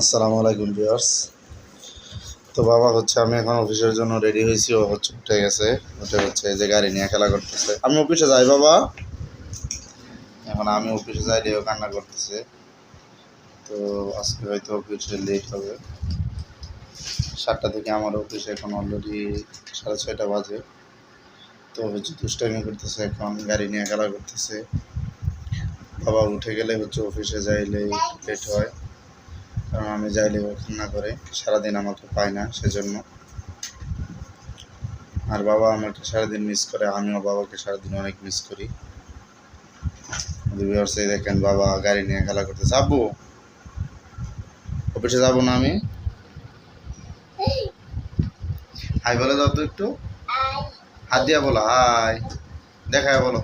আসসালামু আলাইকুম ভিউয়ার্স তো বাবা হচ্ছে, আমি এখন অফিসের জন্য রেডি হয়েছি। ও হচ্ছে উঠে গেছে। উঠে হচ্ছে যে গাড়ি নিয়ে খেলা করতেছে। আমি অফিসে যাই, বাবা। এখন আমি অফিসে যাই ও কান্না করতেছে। তো আজকে হয়তো অফিসে লেট হবে। সাতটা থেকে আমার অফিসে এখন অলরেডি সাড়ে ছয়টা বাজে। তো হচ্ছে দুষ্টাইমি করতেছে, এখন গাড়ি নিয়ে খেলা করতেছে। বাবা উঠে গেলে হচ্ছে অফিসে যাইলে লেট হয়। কারণ আমি যাইলে ও কান্না করে সারাদিন আমাকে পায় না সেজন্য। আর বাবা আমাকে সারাদিন মিস করে, আমিও বাবাকে সারাদিন অনেক মিস করি। দেখেন, বাবা গাড়ি নিয়ে খেলা করতে যাব অফিসে যাব না আমি? হাই বলে দাও তো একটু। হাত দিয়া বলো, হাই। দেখায় বলো।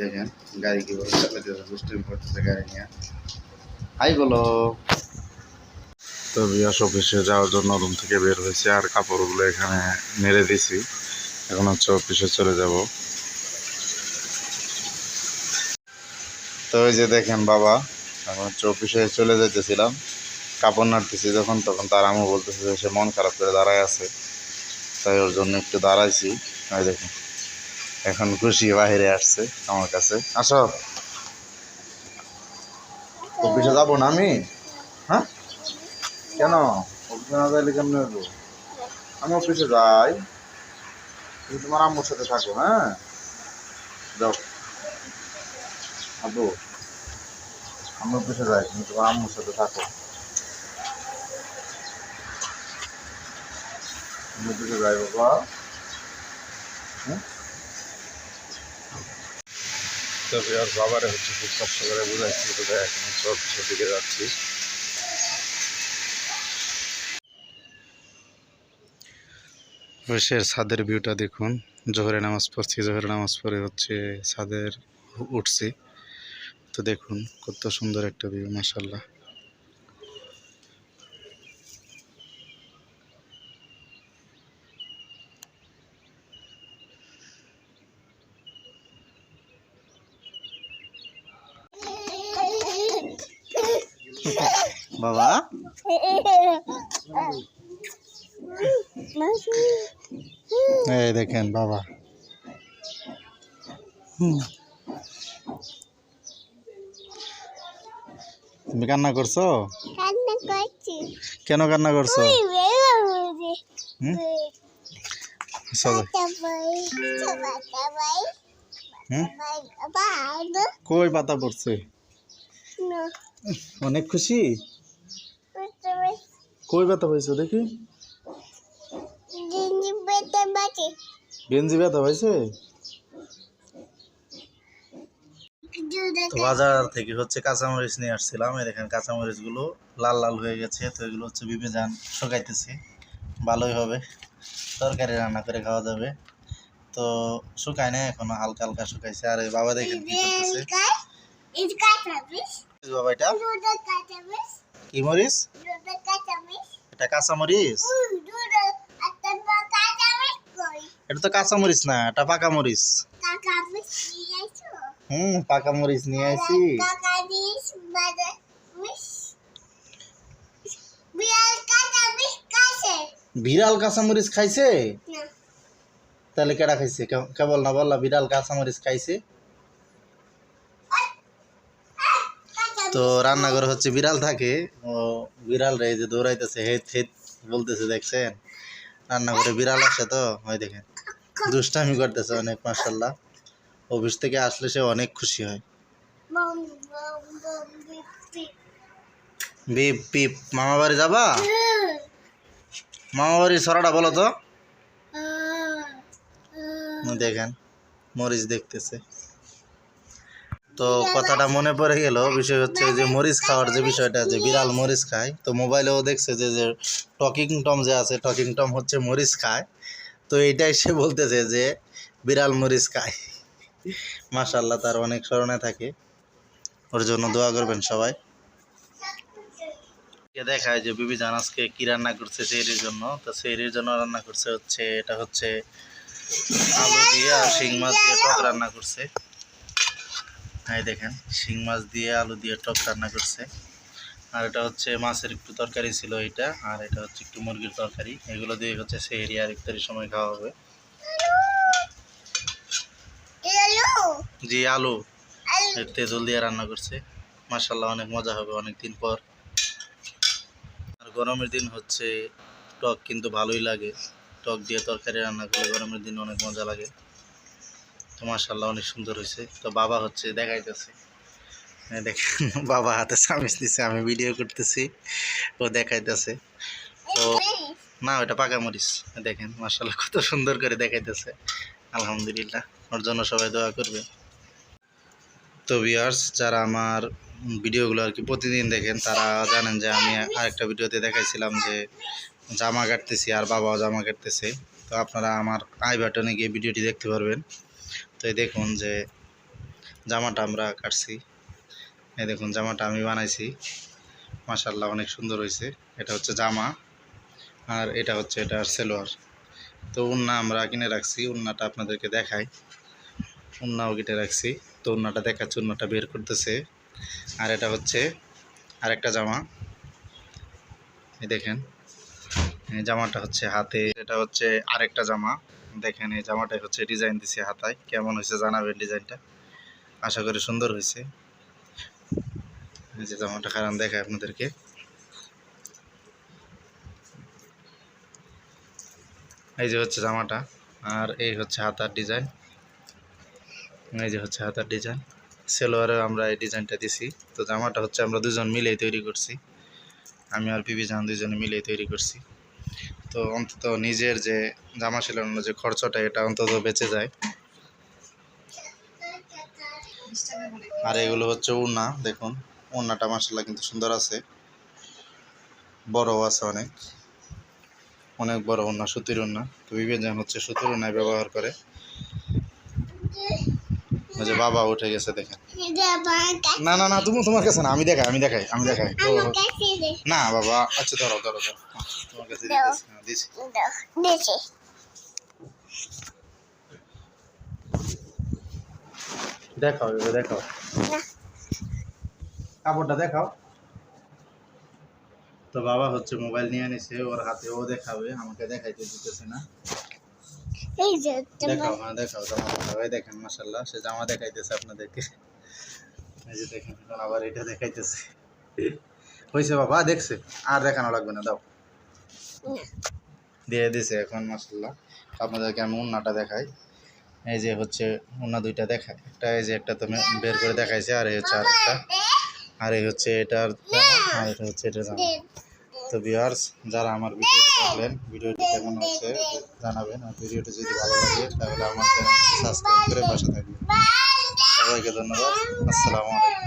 দেখেন, গাড়ি কি বলে দুষ্টুমি করতেছে গাড়ি নিয়ে। হাই, বলো। তো বিয়াস অফিসে যাওয়ার জন্য রুম থেকে বের হয়েছে আর কাপড়গুলো এখানে মেরে দিছি এখন হচ্ছে অফিসে চলে যাব। তো ওই যে দেখেন বাবা, এখন হচ্ছে অফিসে চলে যেতেছিলাম কাপড় নাড়তেছি যখন, তখন তার আমও বলতেছে সে মন খারাপ করে দাঁড়ায় আছে। তাই ওর জন্য একটু দাঁড়াইছি। দেখুন। এখন খুশি বাহিরে আসছে আমার কাছে। আসো। অফিসে যাব না আমি? হ্যাঁ? কেন? অফিসে না যাইলে কেমন আমি অফিসে যাই। তুমি তোমার আম্মুর সাথে থাকো হ্যাঁ? যাও। আব্বু, আমি অফিসে যাই, তুমি তোমার আম্মুর সাথে থাকো। আমি অফিসে যাই, বাবা। তবে আর বাবারে হচ্ছে খুব কষ্ট করে বোঝাচ্ছি এখন সব অফিসের দিকে যাচ্ছি। ছাদের ভিউটা দেখুন। জোহরে নামাজ পড়ছি, জোহরে নামাজ পড়ে হচ্ছে ছাদের উঠছি। তো দেখুন, কত সুন্দর একটা ভিউ মাসাল্লাহ বাবা? এই দেখেন বাবা। তুমি কান্না করছ? কেন কান্না করছ? কই পাতা পড়ছে? নো। অনেক খুশি? কই ব্যথা পাইছো দেখি। গেঞ্জি ব্যথা হয়েছে বাজার থেকে হচ্ছে কাঁচামরিচ নিয়ে আসছিলাম। এই দেখেন কাঁচামরিচগুলো লাল লাল হয়ে গেছে, তো এগুলো হচ্ছে বিবেজান শুকাইতেছি। ভালোই হবে, তরকারি রান্না করে খাওয়া যাবে। তো শুকায় না এখনও, হালকা হালকা শুকাইছে। আর বাবা দেখেন কি করতেছে। বাবা এটা? কি মরিচ? এটা কাটাবিস কই? এটা তো কাঁচামরিচ না এটা পাকা মরিচ। হুম পাকা মরিচ নিয়ে আইছি। কাছে বিড়াল কাঁচামরিচ খাইছে? তাহলে কেডা খাইছে? কে- কেবল না বললা বিড়াল কাঁচামরিচ খাইছে? তো রান্নাঘরে হচ্ছে বিড়াল থাকে। ও বিড়াল রে যে দৌড়াইতেছে হেত হেত বলতেছে দেখছেন? রান্নাঘরে বিড়াল আসে তো? ওই দেখেন দুষ্টামি করতেছে অনেক মাসাল্লাহ অফিস থেকে আসলে সে অনেক খুশি হয়। Beep beep. মামা বাড়ি যাবা? মামা বাড়ির সরাটা বলো তো। দেখেন মরিচ দেখতেছে। তো কথাটা মনে পড়ে গেল, বিষয় হচ্ছে যে মরিচ খাওয়ার যে বিষয়টা যে বিড়াল মরিচ খায়, তো মোবাইলেও দেখছে যে যে টকিং টম যে আছে, টকিং টম হচ্ছে মরিচ খায়। তো এইটাই সে বলতেছে যে বিড়াল মরিচ খায়। মাশাল্লাহ তার অনেক স্মরণে থাকে। ওর জন্য দোয়া করবেন সবাই। দেখায় যে বিবি জান আজকে কি রান্না করছে সেইরির জন্য? তো সেইরির জন্য রান্না করছে হচ্ছে, এটা হচ্ছে আলু দিয়ে আর শিং মাছ দিয়ে টক রান্না করছে। এই দেখেন শিং মাছ দিয়ে আলু দিয়ে টক রান্না করছে। আর এটা হচ্ছে মাছের একটু তরকারি ছিল এটা আর এটা হচ্ছে একটু মুরগির তরকারি। এগুলো দিয়ে হচ্ছে সেহেরি আর ইফতারির সময় খাওয়া হবে। জি আলু। তেঁতুল দিয়ে রান্না করছে। মাসাল্লাহ অনেক মজা হবে অনেক দিন পর। আর গরমের দিন হচ্ছে টক কিন্তু ভালোই লাগে। টক দিয়ে তরকারি রান্না করলে গরমের দিন অনেক মজা লাগে। তো মাসাল্লাহ অনেক সুন্দর হয়েছে। তো বাবা হচ্ছে দেখাইতেছে। এই দেখেন, বাবা হাতে চামিচ দিছে, আমি ভিডিও করতেছি, ও দেখাইতেছে। তো না ওটা পাকা মরিচ। দেখেন মাসাল্লাহ কত সুন্দর করে দেখাইতেছে। আলহামদুলিল্লাহ, ওর জন্য সবাই দোয়া করবে। তো ভিউয়ার্স যারা আমার ভিডিওগুলো আর কি প্রতিদিন দেখেন, তারা জানেন যে আমি আরেকটা ভিডিওতে দেখাইছিলাম যে জামা কাটতেছি আর বাবাও জামা কাটতেছে। তো আপনারা আমার আই বাটনে গিয়ে ভিডিওটি দেখতে পারবেন। তো এই দেখুন যে জামাটা আমরা কাটছি। এই দেখুন জামাটা আমি বানাইছি। মাসাল্লাহ অনেক সুন্দর হয়েছে। এটা হচ্ছে জামা আর এটা হচ্ছে এটার সেলোয়ার। তো উন্না আমরা কিনে রাখছি। উন্নাটা আপনাদেরকে দেখাই। উন্নাও কেটে রাখছি। তো উন্নাটা দেখাচ্ছে, উন্নাটা বের করতেছে। আর এটা হচ্ছে আরেকটা জামা। এই দেখেন। জামাটা হচ্ছে হাতে। এটা হচ্ছে আরেকটা জামা। দেখেন, এই জামাটা হচ্ছে ডিজাইন দিছে হাতায়। কেমন হয়েছে জানাবেন ডিজাইনটা আশা করি সুন্দর হয়েছে। এই যে জামাটা কারণ দেখায় আপনাদেরকে। এই যে হচ্ছে জামাটা, আর এই হচ্ছে হাতার ডিজাইন এই যে হচ্ছে হাতার ডিজাইন সেলোয়ারে আমরা এই ডিজাইনটা দিছি। তো জামাটা হচ্ছে আমরা দুজন মিলেই তৈরি করছি। আমি আর পিবি জান দুজনে মিলেই তৈরি করছি। তো অন্তত নিজের যে জামা সেলানোর যে খরচটা, এটা অন্তত বেঁচে যায়। আর এগুলো হচ্ছে উন্না দেখুন। উন্নাটা মাসাল্লাহ কিন্তু সুন্দর আছে। বড়ও আছে অনেক। অনেক বড় উন্না সুতির উন্না তো বিভিন্ন হচ্ছে সুতির উন্নায় ব্যবহার করে। ওই যে বাবা উঠে গেছে দেখেন। না না না তুমি তোমার কাছে না আমি দেখাই আমি দেখাই আমি দেখাই। না বাবা আচ্ছা ধরো ধরো ধরো। তোমার কাছে দাও। দিতেছি, দিছি দেখাও এবার দেখাও। কাপড়টা দেখাও। তো বাবা হচ্ছে মোবাইল নিয়ে নিছে ওর হাতে ও দেখাবে আমাকে দেখাইতে দিতেছে না। এই যে দেখাও হ্যাঁ দেখাও জামা দেখেন সে জামা দেখাইতেছে আপনাদেরকে। এই যে দেখেন এখন আবার এটা দেখাইতেছে। হয়েছে বাবা দেখছে? আর দেখানো লাগবে না দাও। দিয়ে দিছে এখন আপনাদেরকে আমি উন্নাটা দেখাই। এই যে হচ্ছে উন্না দুইটা দেখায়। একটা এই যে একটা তুমি বের করে দেখাইছে আর এই হচ্ছে আরেকটা আর এই হচ্ছে এটার আর এটা হচ্ছে এটা তো ভিউয়ার্স যারা আমার ভিডিওটি দেখলেন ভিডিওটি কেমন হচ্ছে, জানাবেন, আর ভিডিওটি যদি ভালো লাগে, তাহলে আমার চ্যানেলটি সাবস্ক্রাইব করে পাশে থাকবেন। সবাইকে ধন্যবাদ, আসসালামু আলাইকুম।